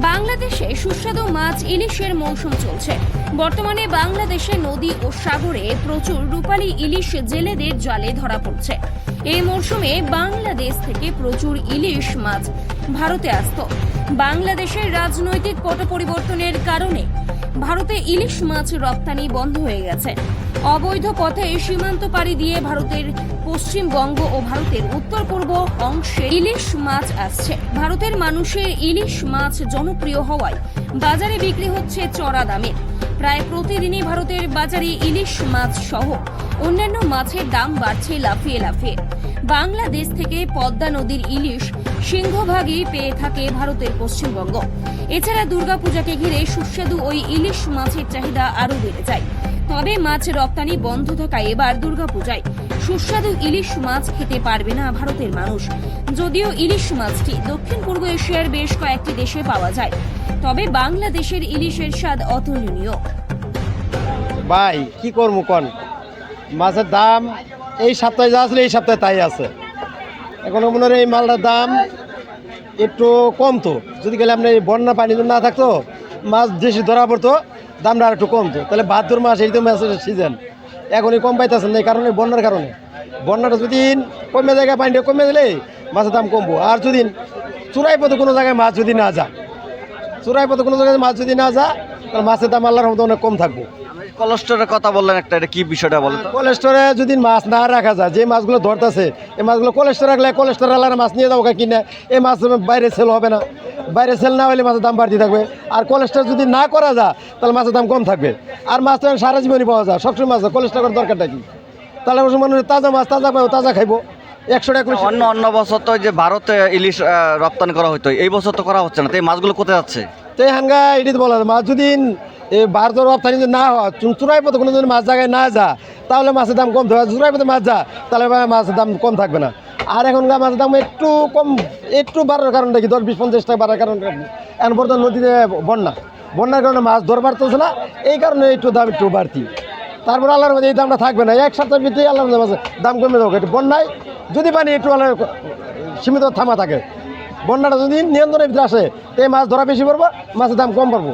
বাংলাদেশে সুস্বাদু মাছ ইলিশের মৌসুম চলছে। বর্তমানে বাংলাদেশে নদী ও সাগরে প্রচুর রূপালী ইলিশ জেলেদের জালে ধরা পড়ছে। এই মরশুমে বাংলাদেশ থেকে প্রচুর ইলিশ মাছ ভারতে আসত। বাংলাদেশের রাজনৈতিক পট পরিবর্তনের কারণে ভারতে ইলিশ মাছ রপ্তানি বন্ধ হয়ে গেছে। অবৈধ পথে সীমান্ত পাড়ি দিয়ে ভারতের পশ্চিমবঙ্গ ও ভারতের উত্তর পূর্ব অংশে ইলিশ মাছ আসছে। ভারতের মানুষের ইলিশ মাছ জনপ্রিয় হওয়ায় বাজারে বিক্রি হচ্ছে চড়া দামে। প্রায় প্রতিদিনই ভারতের বাজারে ইলিশ মাছ সহ অন্যান্য মাছের দাম বাড়ছে লাফিয়ে লাফিয়ে। বাংলাদেশ থেকে পদ্মা নদীর ইলিশ সিংহভাগই পেয়ে থাকে ভারতের পশ্চিমবঙ্গ। এছাড়া দুর্গাপূজাকে ঘিরে সুস্বাদু ওই ইলিশ মাছের চাহিদা আরও বেড়ে যায়। তবে মাছ রপ্তানি বন্ধ থাকায় এবার দুর্গাপূজায় সুস্বাদু ইলিশ মাছ খেতে পারবে না ভারতের মানুষ। যদিও ইলিশ মাছটি দক্ষিণ পূর্ব এশিয়ার বেশ কয়েকটি দেশে পাওয়া যায়। তবে বাংলাদেশের ইলিশের স্বাদ অতুলনীয়। ভাই, কি করব কন? মাছের দাম এই সপ্তাহে যা আসলে এই সপ্তাহে তাই আছে। এখন মনে হয় এই মালটার দাম একটু কমতো যদি গেলে আপনার বন্যা পানি না থাকতো, মাছ বেশি ধরা পড়তো, দামটা আর একটু কমতো তাহলে ভাদ্র মাস এই তো মাছের সিজন এখনই কম পাইতেছেন না, এই কারণে, বন্যার কারণে। বন্যাটা যদি কমে জায়গায় পানিটা কমে দিলে মাছের দাম কমবো। আর যদি চূড়াই পথে কোনো জায়গায় মাছ যদি না যা চূড়াই পথে কোনো জায়গায় মাছ যদি না যা তাহলে মাছের দাম আল্লাহর মতো অনেক কম থাকব। কোলেস্টোরের কথা বললেন একটা এটা কি বিষয়টা বলেন? কোলেস্টোরে যদি মাছ না রাখা যায় যে মাছগুলো ধরতেছে এই মাছগুলো কোলেস্টোর রাখলে কোলেস্টোর আলার মাছ নিয়ে যাব কিনে এই মাছ বাইরে সেল হবে না। বাইরে সেল না হলে মাছের দাম বাড়তে থাকবে। আর কোলেস্টোর যদি না করা যায় তাহলে মাছের দাম কম থাকবে। আর মাছ তো সারা জীবনই পাওয়া যায় সবসময় মাছ কোলেস্টোর করার দরকারটা কি? তাহলে মানুষ তাজা মাছ তাজা পাবো তাজা খাইবো। একশো টাকা করে অন্য অন্য বছর তো যে ভারতে ইলিশ রপ্তানি করা হতো এই বছর তো করা হচ্ছে না। তো এই মাছগুলো কোথায় যাচ্ছে? তো হাঙ্গা এটি বলা মাছ যদি ভারতের রপ্তানি যদি না হয় চূড়াই পথে কোনো যদি মাছ জায়গায় না যা তাহলে মাছের দাম কম থাকবে চূড়াই পথে মাছ যা তাহলে মাছের দাম কম থাকবে না। আর এখনকার মাছের দাম একটু কম একটু বাড়ার কারণটা কি দশ বিশ পঞ্চাশ টাকা বাড়ার কারণ এখন বর্তমান নদীতে বন্যা। বন্যার কারণে মাছ ধর বাড়তেছে না এই কারণে একটু দাম একটু বাড়তি। তারপর আল্লাহর মধ্যে এই দামটা থাকবে না। এক সপ্তাহের ভিতরে আল্লাহর মধ্যে দাম কমে যাবে। একটু বন্যায় যদি পানি একটু আল্লাহ সীমিত থামা থাকে। বন্যাটা যদি নিয়ন্ত্রণের ভিতরে আসে, এই মাছ ধরা বেশি পড়ব, মাছের দাম কম পড়ব।